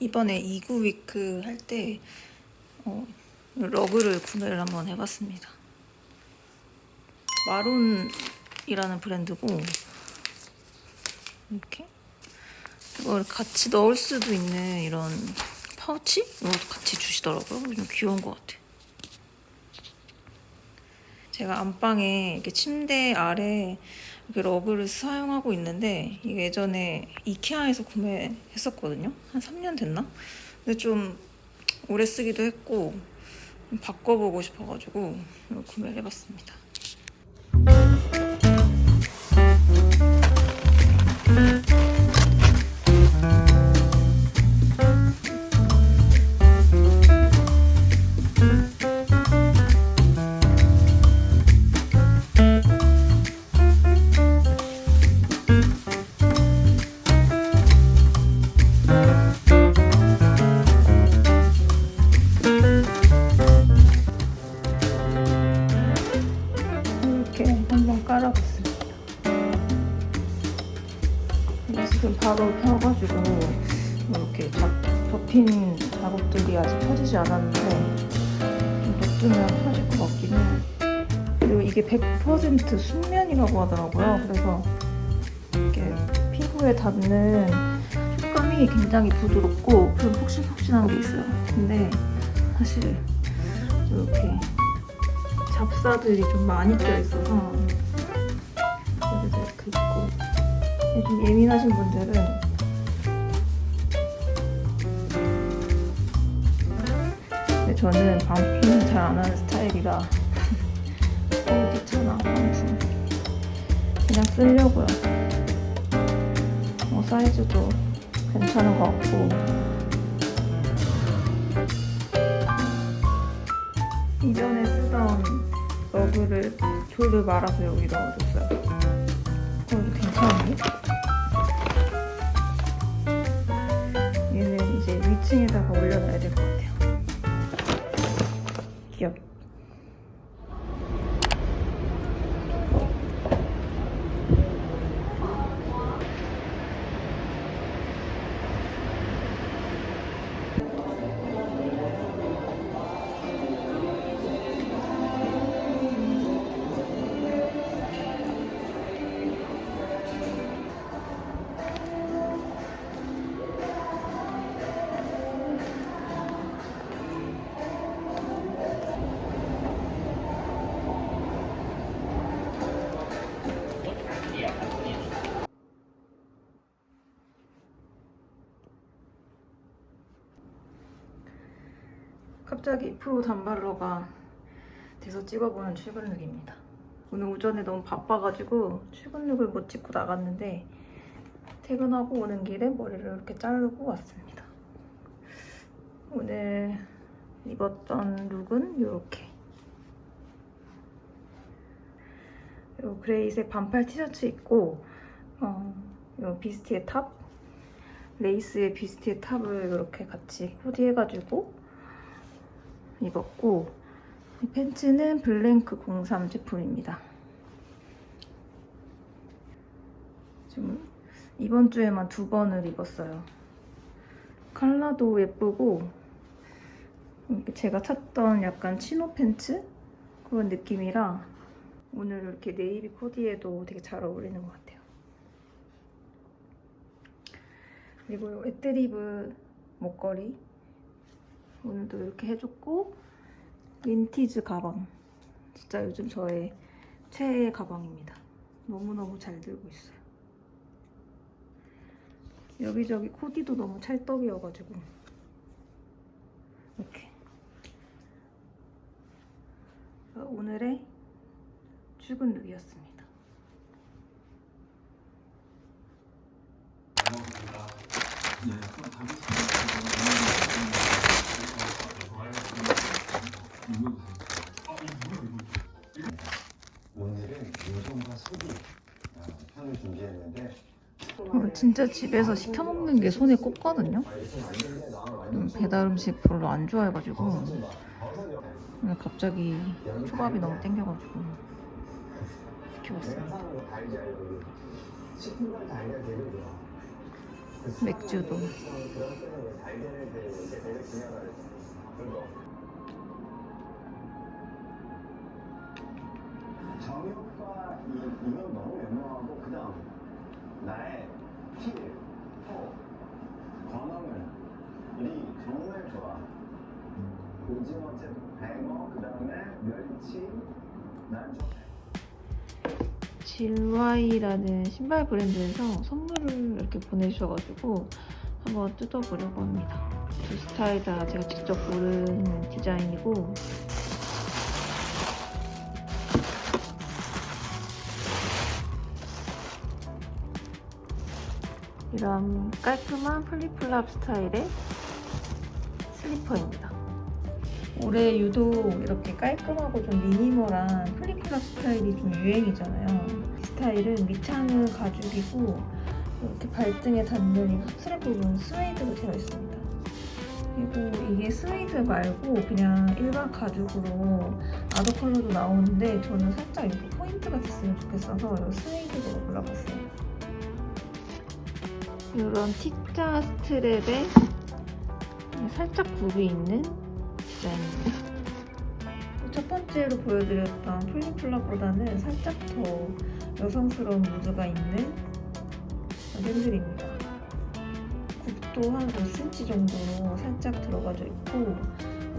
이번에 이구 위크 할 때 어, 러그를 구매를 한번 해봤습니다. 마론이라는 브랜드고 이렇게 이걸 같이 넣을 수도 있는 이런 파우치 이것도 같이 주시더라고요. 좀 귀여운 것 같아. 제가 안방에 이렇게 침대 아래 이렇게 러그를 사용하고 있는데 이게 예전에 이케아에서 구매했었거든요. 한 3년 됐나? 근데 좀 오래 쓰기도 했고 좀 바꿔보고 싶어가지고 구매를 해봤습니다. 바로 펴가지고 이렇게 잡, 접힌 작업들이 아직 펴지지 않았는데 좀 놔두면 펴질 것 같긴 해요. 그리고 이게 100% 순면이라고 하더라고요. 그래서 이렇게 피부에 닿는 촉감이 굉장히 부드럽고 좀 폭신폭신한 게 있어요. 근데 사실 이렇게 잡사들이 좀 많이 껴있어서 여기도 이렇게 있고 좀 예민하신 분들은 근데 저는 방풍 잘안 하는 스타일이라 어 귀찮아 방풍 그냥 쓰려고요. 어, 사이즈도 괜찮은 것 같고. 이전에 쓰던 러그를 졸을 말아서 여기 넣어줬 갑자기 프로 단발러가 돼서 찍어보는 출근 룩입니다. 오늘 오전에 너무 바빠가지고 출근 룩을 못 찍고 나갔는데 퇴근하고 오는 길에 머리를 이렇게 자르고 왔습니다. 오늘 입었던 룩은 이렇게 요 그레이색 반팔 티셔츠 입고 어, 요 비스티의 탑 레이스의 비스티의 탑을 이렇게 같이 코디해가지고 입었고 이 팬츠는 블랭크 03 제품입니다. 지금 이번 주에만 두 번을 입었어요. 컬러도 예쁘고 제가 찾던 약간 치노 팬츠 그런 느낌이라 오늘 이렇게 네이비 코디에도 되게 잘 어울리는 것 같아요. 그리고 이 애드리브 목걸이 오늘도 이렇게 해줬고 윈티즈 가방. 진짜 요즘 저의 최애 가방입니다. 너무너무 잘 들고 있어요. 여기저기 코디도 너무 찰떡이어가지고. 이렇게. 오늘의 출근 룩이었습니다 오늘은 요정과 소리 어, 편을 준비했는데 어, 진짜 집에서 시켜 먹는 게 손에 꼽거든요. 음, 배달 음식 별로 안 좋아해가지고 오늘 갑자기 초밥이 너무 땡겨가지고 시켜봤습니다. 맥주도. 이, 이건 너무 유명하고 그 다음 나의 힐, 포, 광어물 이 정말 좋아. 오징어 집, 뱅어, 그 다음에 멸치 난 좋아해 질와이라는 신발 브랜드에서 선물을 이렇게 보내주셔가지고 한번 뜯어보려고 합니다. 두 스타일 다 제가 직접 고른 디자인이고 이런 깔끔한 플립플랍 스타일의 슬리퍼입니다. 올해 유독 이렇게 깔끔하고 좀 미니멀한 플립플랍 스타일이 좀 유행이잖아요. 이 스타일은 밑창은 가죽이고 이렇게 발등에 닿는 이 스트랩 부분 스웨이드로 되어 있습니다. 그리고 이게 스웨이드 말고 그냥 일반 가죽으로 아더 컬러도 나오는데 저는 살짝 이렇게 포인트가 됐으면 좋겠어서 이 스웨이드로 골라봤어요. 이런 T자 스트랩에 살짝 굽이 있는 디자인입니다. 첫 번째로 보여드렸던 플립플랍보다는 살짝 더 여성스러운 무드가 있는 밴들입니다. 굽도 한 5cm 정도로 살짝 들어가져 있고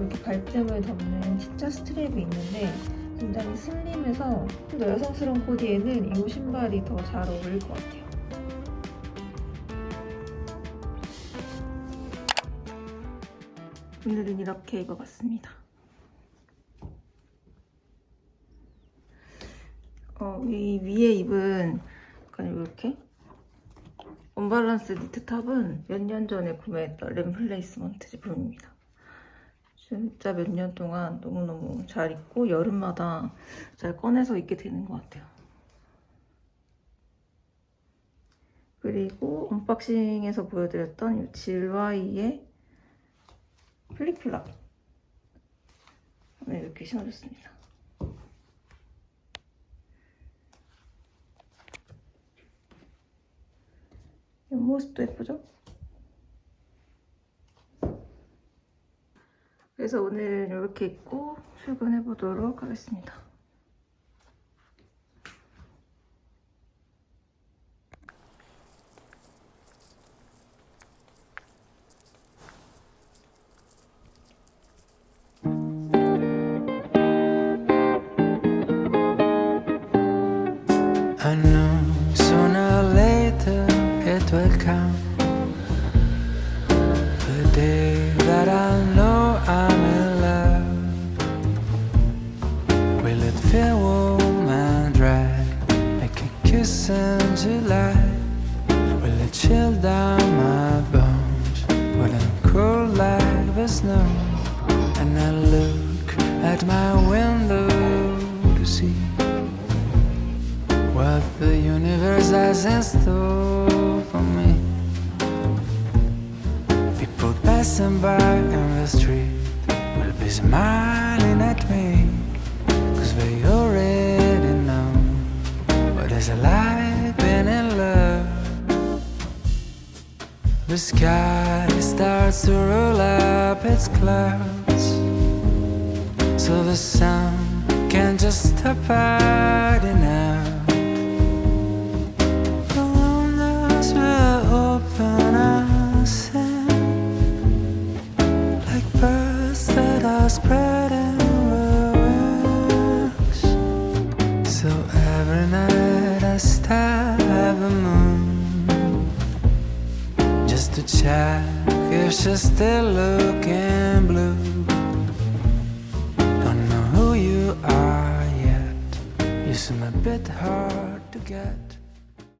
이렇게 발등을 덮는 T자 스트랩이 있는데 굉장히 슬림해서 좀 더 여성스러운 코디에는 이 신발이 더 잘 어울릴 것 같아요. 오늘은 이렇게 입어봤습니다. 어, 이 위에 입은 약간 이렇게 언밸런스 니트 탑은 몇 년 전에 구매했던 램플레이스먼트 제품입니다. 진짜 몇 년 동안 너무너무 잘 입고 여름마다 잘 꺼내서 입게 되는 것 같아요. 그리고 언박싱에서 보여드렸던 이 질와이의 플립플랍 네, 이렇게 신어줬습니다. 옆모습도 예쁘죠? 그래서 오늘 이렇게 입고 출근해 보도록 하겠습니다. Will come. The day that I know I'm in love. Will it feel warm and dry like a kiss in July? Will it chill down my bones? Will it cool like the snow? And I look at my window the universe has in store for me. People passing by in the street will be smiling at me, cause they already know what it's like being in love. The sky starts to roll up its clouds, so the sun can just stop hiding out. Check if she's still looking blue. Don't know who you are yet. You seem a bit hard to get.